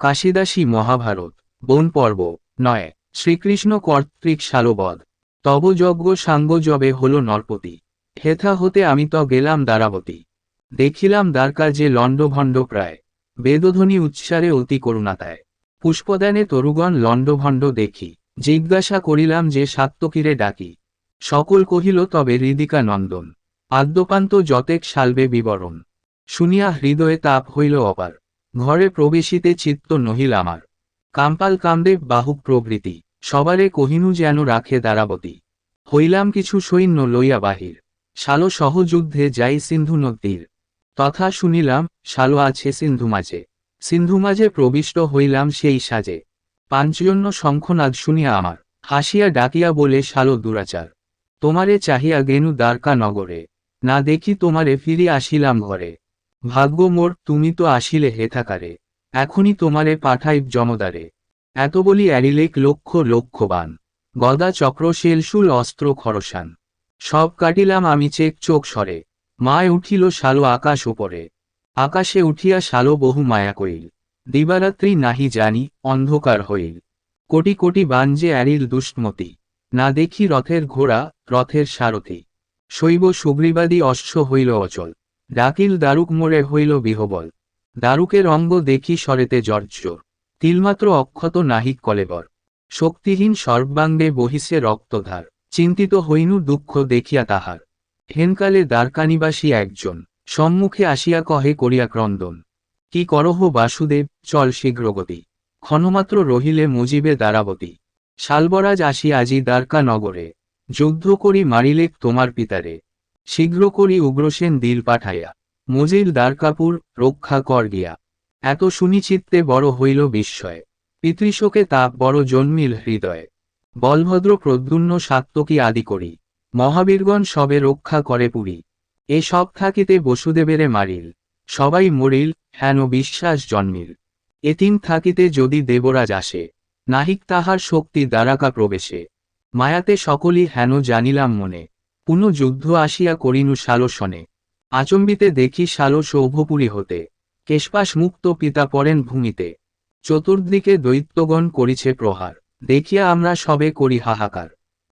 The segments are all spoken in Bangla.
কাশিদাসী মহাভারত, বন পর্ব, নয়। শ্রীকৃষ্ণ কর্তৃক শালবধ। তব যজ্ঞ সাঙ্গ জবে হল নরপতি। হেথা হতে আমি ত গেলাম দ্বারাবতী। দেখিলাম দ্বারকা যে লণ্ডভণ্ড প্রায়। বেদধ্বনি উচ্চারে অতি করুণাতায়। পুষ্পদানে তরুগণ লণ্ডভণ্ড দেখি। জিজ্ঞাসা করিলাম যে সাত্তকীরে ডাকি। সকল কহিল, তবে হৃদিকা নন্দন, আদ্যপান্ত যতেক সালবে বিবরণ। শুনিয়া হৃদয়ে তাপ হইল অপার। ঘরে প্রবেশিতে চিত্ত নহিল আমার। কাম্পাল কামদেব বাহুক প্রভৃতি সবারে কহিনু যেন রাখে দ্বারাবতী। হইলাম কিছু সৈন্য লইয়া বাহির, শালো সহযুদ্ধে যাই সিন্ধু নদীর। তথা শুনিলাম, শালো আছে সিন্ধু মাঝে। সিন্ধু মাঝে প্রবিষ্ট হইলাম সেই সাজে। পাঞ্চজন্য শঙ্খনাদ শুনিয়া আমার, হাসিয়া ডাকিয়া বলে, শালো দুরাচার, তোমারে চাহিয়া গেনু দ্বারকা নগরে। না দেখি তোমারে ফিরি আসিলাম ঘরে। ভাগ্য মোর, তুমি তো আসিলে হেথাকারে এখনই তোমারে পাঠাইব জমদারে এত বলি অ্যারিলেক লক্ষ লক্ষবান। গদা চক্র শেলশুল অস্ত্র খরসান। সব কাটিলাম আমি চেক চোখ সরে। মায় উঠিল শালো আকাশ ওপরে আকাশে উঠিয়া শালো বহু মায়া কইল। দিবারাত্রি নাহি জানি, অন্ধকার হইল। কোটি কোটি বাঞ্জে অ্যারিল দুষ্টমতি না দেখি রথের ঘোড়া, রথের সারথি। শৈব সুগ্রীবাদী অশ্ব হইল অচল। ডাকিল দারুক মোড়ে হইল বিহবল। দারুকের অঙ্গ দেখি সরেতে জর্জর। তিলমাত্র অক্ষত নাহিক কলেবর। শক্তিহীন সর্বাঙ্গে বহিছে রক্তধার। চিন্তিত হইনু দুঃখ দেখিয়া তাহার। হেনকালে দ্বারকানিবাসী একজন। সম্মুখে আসিয়া কহে করিয়া ক্রন্দন, কি করহ বাসুদেব, চল শীঘ্রগতি। ক্ষণমাত্র রহিলে মুজিবে দ্বারাবতী। শালবরাজ আসি আজি দ্বারকা নগরে যুদ্ধ করি মারিলেক তোমার পিতারে। শীঘ্র করি উগ্রসেন দিল পাঠাইয়া। মজিল দ্বারকাপুর রক্ষা কর গিয়া। এত সুনিচিত্তে বড় হইল বিস্ময়। পিতৃশোকে তাপ বড় জন্মিল হৃদয়ে। বলভদ্র প্রদ্যুন্ন সাত্তকী আদি করি। মহাবীরগণ সবে রক্ষা করে পুরী। এ সব থাকিতে বসুদেবেরে মারিল। সবাই মরিল, হেন বিশ্বাস জন্মিল। এতিম থাকিতে যদি দেবরাজ আসে, নাহিক তাহার শক্তি দ্বারাকা প্রবেশে। মায়াতে সকলই হেন জানিলাম মনে। পুনঃ যুদ্ধ আসিয়া করিনু শালসনে। আচম্বিতে দেখি শালো সৌভপুরী হতে। কেশপাশ মুক্ত পিতা পড়েন ভূমিতে। চতুর্দিকে দৈত্যগণ করিছে প্রহার। দেখিয়া আমরা সবে করি হাহাকার।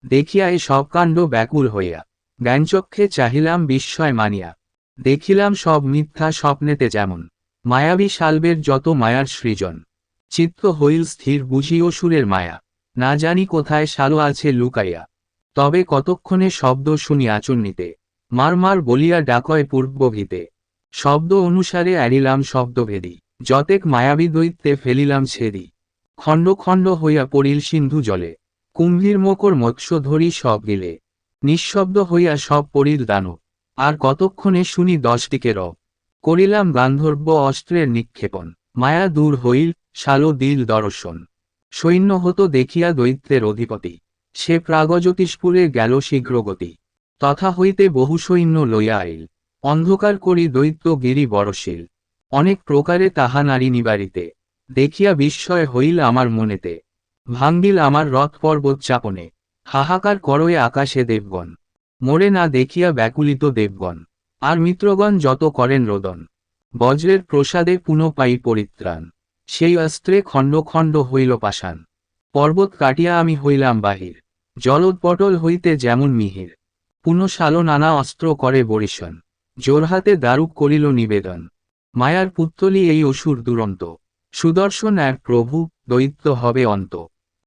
দেখিয়া এ সব কাণ্ড ব্যাকুল হইয়া। জ্ঞানচক্ষে চাহিলাম বিস্ময় মানিয়া। দেখিলাম সব মিথ্যা স্বপ্নেতে যেমন। মায়াবী শালবের যত মায়ার সৃজন। চিত্ত হইল স্থির বুঝিও সুরের মায়া। না জানি কোথায় শালো আছে লুকাইয়া। তবে কতক্ষণে শব্দ শুনি আচুন্নিতে। মার মার বলিয়া ডাকয় পূর্বভীতে শব্দ অনুসারে এড়িলাম শব্দভেদী। যতেক মায়াবী দৈত্যে ফেলিলাম ছেদি। খণ্ড খণ্ড হইয়া পড়িল সিন্ধু জলে। কুম্ভীর মকর মৎস্য ধরি সব গিলে। নিঃশব্দ হইয়া সব পড়িল দানব। আর কতক্ষণে শুনি দশটিকে রব। করিলাম গান্ধর্ব অস্ত্রের নিক্ষেপণ। মায়া দূর হইল, শালো দিল দর্শন। সৈন্য হতো দেখিয়া দৈত্যের অধিপতি। সে প্রাগজ্যোতিষপুরে গেল শীঘ্রগতি। তথা হইতে বহু সৈন্য লইয়া আইল। অন্ধকার করি দৈত্য গিরি বরশীল। অনেক প্রকারে তাহা নারী নিবারিতে। দেখিয়া বিস্ময় হইল আমার মনেতে। ভাঙ্গিল আমার রথ পর্বত চাপনে। হাহাকার করয়ে আকাশে দেবগণ। মোরে না দেখিয়া ব্যাকুলিত দেবগণ। আর মিত্রগণ যত করেন রোদন। বজ্রের প্রসাদে পুনঃ পাই পরিত্রাণ। সেই অস্ত্রে খণ্ড খণ্ড হইল পাষাণ। পর্বত কাটিয়া আমি হইলাম বাহির। জলোৎপটল হইতে যেমন মিহির। পুনঃশালো নানা অস্ত্র করে বরিশন জোরহাতে দারুক করিল নিবেদন। মায়ার পুত্তলি এই অসুর দুরন্ত। সুদর্শন এক প্রভু, দৈত্য হবে অন্ত।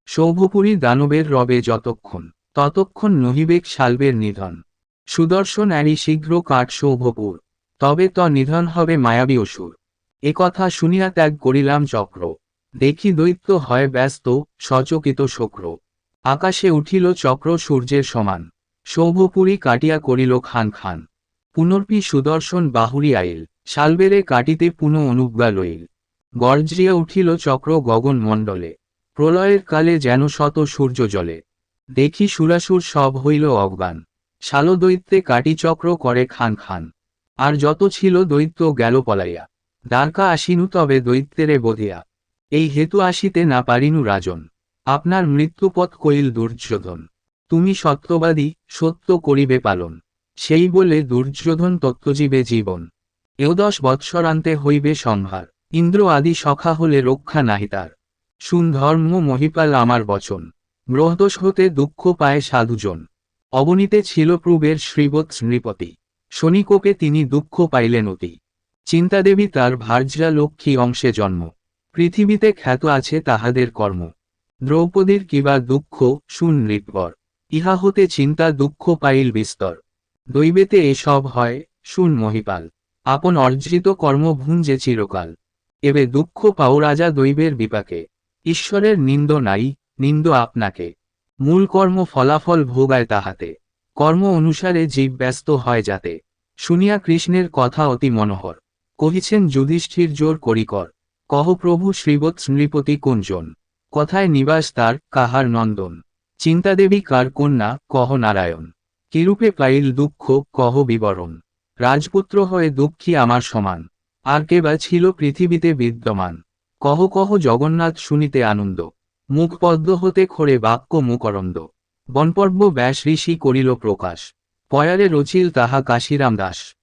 সৌভপুরী দানবের রবে যতক্ষণ, ততক্ষণ নহিবেক শালবের নিধন। সুদর্শন এরই শীঘ্র কাট সৌভপুর তবে ত নিধন হবে মায়াবী অসুর। এ কথা শুনিয়া ত্যাগ করিলাম চক্র। দেখি দৈত্য হয় ব্যস্ত, সচকিত শক্র। আকাশে উঠিল চক্র সূর্যের সমান। সৌভপুরী কাটিয়া করিল খান খান। পুনর্পি সুদর্শন বাহুরি আইল। শালবেরে কাটিতে পুনঃ অনুজ্ঞা লইল। গর্জিয়া উঠিল চক্র গগন মণ্ডলে। প্রলয়ের কালে যেন শত সূর্য জলে দেখি সুরাসুর সব হইল অজ্ঞান। শালো দৈত্যে কাটি চক্র করে খান খান। আর যত ছিল দৈত্য গেল পলাইয়া। দ্বারকা আসিনু তবে দৈত্যেরে বোধিয়া। এই হেতু আসিতে না পারিনু রাজন। আপনার মৃত্যুপথ কইল দুর্যোধন। তুমি সত্যবাদী, সত্য করিবে পালন। সেই বলে দুর্যোধন তত্ত্বজীবে জীবন। এও দশ বৎসরান্তে হইবে সংহার। ইন্দ্র আদি সখা হলে রক্ষা নাহি তার। শুন ধর্ম মহিপাল আমার বচন। গ্রহদোষ হতে দুঃখ পায় সাধুজন। অবনীতে ছিল প্রবের শ্রীবৎস নৃপতি শনিকোপে তিনি দুঃখ পাইলেন অতি। চিন্তাদেবী তার ভার্যা লক্ষ্মী অংশে জন্ম। পৃথিবীতে খ্যাত আছে তাহাদের কর্ম। দ্রৌপদীর কিবা দুঃখ, শুন নৃপবর ইহা হতে চিন্তা দুঃখ পাইল বিস্তর। দৈবেতে এসব হয়, শুন মহিপাল। আপন অর্জিত কর্ম ভুঞ্জে চিরকাল। এবে দুঃখ পাও রাজা দৈবের বিপাকে। ঈশ্বরের নিন্দ নাই, নিন্দ আপনাকে। মূল কর্ম ফলাফল ভোগায় তাহাতে। কর্ম অনুসারে জীব ব্যস্ত হয় যাতে। শুনিয়া কৃষ্ণের কথা অতি মনোহর। কহিছেন যুধিষ্ঠির জোর করিকর। কহ প্রভু শ্রীবৎস নৃপতি কোনজন? কথায় নিবাস তার, কাহার নন্দন। চিন্তাদেবী কার কন্যা, কহ নারায়ণ। কিরূপে পাইল দুঃখ, কহ বিবরণ। রাজপুত্র হয়ে দুঃখী আমার সমান। আর কে বা ছিল পৃথিবীতে বিদ্যমান। কহ কহ জগন্নাথ শুনিতে আনন্দ। মুখ পদ্ম হতে খোরে বাক্য মুকরন্দ। বনপর্ব ব্যাস ঋষি করিল প্রকাশ। পয়ারে রচিল তাহা কাশিরাম দাস।